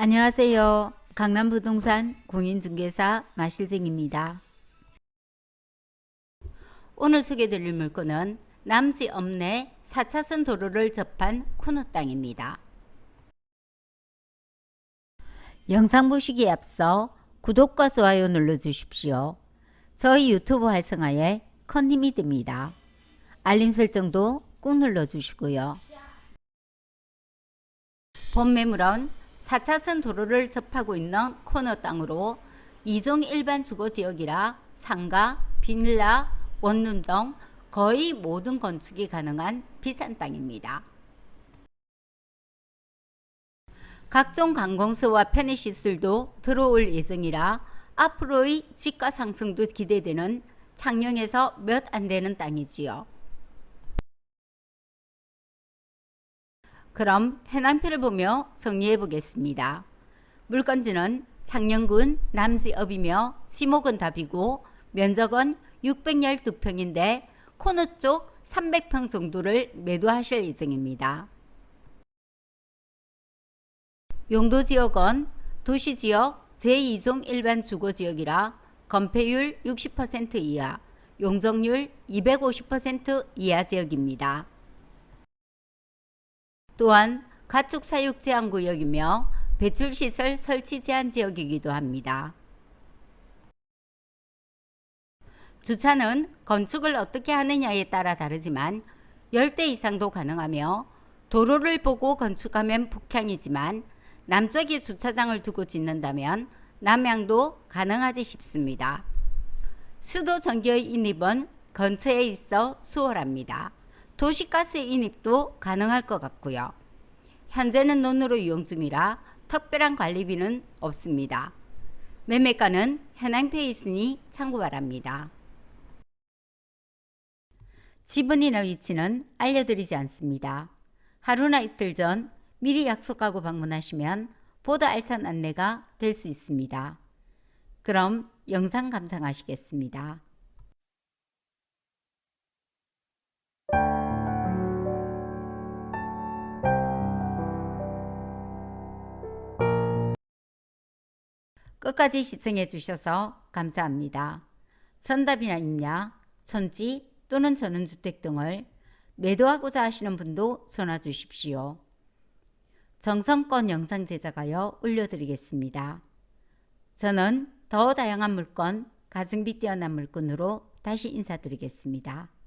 안녕하세요. 강남부동산 공인중개사 마실쟁입니다. 오늘 소개드릴 물건은 남지 읍내 4차선 도로를 접한 코너 땅입니다. 영상 보시기에 앞서 구독과 좋아요 눌러주십시오. 저희 유튜브 활성화에 큰 힘이 됩니다. 알림 설정도 꾹 눌러주시고요. 본 매물은 4차선 도로를 접하고 있는 코너 땅으로 이종 일반 주거 지역이라 상가, 비닐라, 원룸 등 거의 모든 건축이 가능한 비싼 땅입니다. 각종 관공서와 편의시설도 들어올 예정이라 앞으로의 집가 상승도 기대되는 창녕에서 몇 안 되는 땅이지요. 그럼 해남표를 보며 정리해 보겠습니다. 물건지는 창녕군 남지읍이며 지목은 답이고 면적은 612평인데 코너 쪽 300평 정도를 매도하실 예정입니다. 용도 지역은 도시 지역 제2종 일반 주거 지역이라 건폐율 60% 이하, 용적률 250% 이하 지역입니다. 또한 가축 사육 제한 구역이며 배출 시설 설치 제한 지역이기도 합니다. 주차는 건축을 어떻게 하느냐에 따라 다르지만 10대 이상도 가능하며 도로를 보고 건축하면 북향이지만 남쪽에 주차장을 두고 짓는다면 남향도 가능하지 싶습니다. 수도 전기의 인입은 근처에 있어 수월합니다. 도시가스의 인입도 가능할 것 같고요. 현재는 논으로 이용 중이라 특별한 관리비는 없습니다. 매매가는 있으니 참고 바랍니다. 지분이나 위치는 알려드리지 않습니다. 하루나 이틀 전 미리 약속하고 방문하시면 보다 알찬 안내가 될 수 있습니다. 그럼 영상 감상하시겠습니다. 끝까지 시청해 주셔서 감사합니다. 전답이나 임야, 촌지 또는 전원주택 등을 매도하고자 하시는 분도 전화 주십시오. 정성껏 영상 제작하여 올려드리겠습니다. 저는 더 다양한 물건, 가성비 뛰어난 물건으로 다시 인사드리겠습니다.